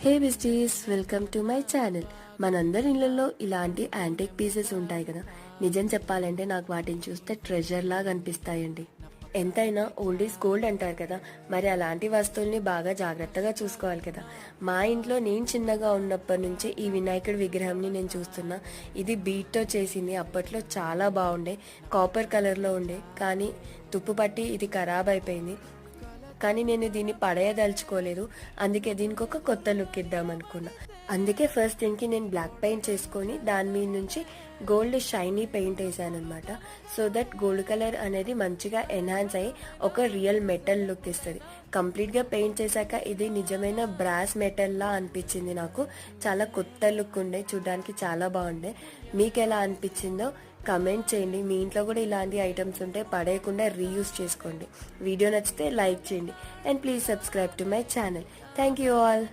Hey besties welcome to my channel. మనందరి ఇళ్ళల్లో ఇలాంటి యాంటిక్ పీసెస్ ఉంటాయి కదా. నిజం చెప్పాలంటే నాకు వాటిని చూస్తే ట్రెజర్ లాగా అనిపిస్తాయండి. ఎంతైనా ఓల్డ్ ఈజ్ గోల్డ్ అంటారు కదా. మరి అలాంటి వస్తువుల్ని బాగా జాగ్రత్తగా చూసుకోవాలి కదా. మా ఇంట్లో నేను చిన్నగా ఉన్నప్పటి నుంచి ఈ వినాయకుడి విగ్రహంని నేను చూస్తున్నా. ఇది బీట్తో చేసింది. అప్పట్లో చాలా బాగుండే. కాపర్ కలర్లో ఉండే. కానీ తుప్పు పట్టి ఇది ఖరాబ్ అయిపోయింది. కానీ నేను దీన్ని పడేయదలుచుకోలేదు. అందుకే దీనికి ఒక కొత్త లుక్ ఇద్దాం అనుకున్నా. అందుకే ఫస్ట్ దీనికి నేను బ్లాక్ పెయింట్ చేసుకొని దాని మీద నుంచి గోల్డ్ షైనీ పెయింట్ వేసాను అనమాట సో దట్ గోల్డ్ కలర్ అనేది మంచిగా ఎన్హాన్స్ అయ్యి ఒక రియల్ మెటల్ లుక్ ఇస్తుంది. కంప్లీట్గా పెయింట్ చేశాక ఇది నిజమైన బ్రాస్ మెటల్లా అనిపించింది నాకు. చాలా కొత్త లుక్ ఉండే చూడడానికి చాలా బాగుండే. మీకు ఎలా అనిపించిందో కమెంట్ చేయండి. మీ ఇంట్లో కూడా ఇలాంటి ఐటమ్స్ ఉంటే పడేయకుండా రీయూస్ చేసుకోండి. వీడియో నచ్చితే లైక్ చేయండి. And please subscribe to my channel thank you all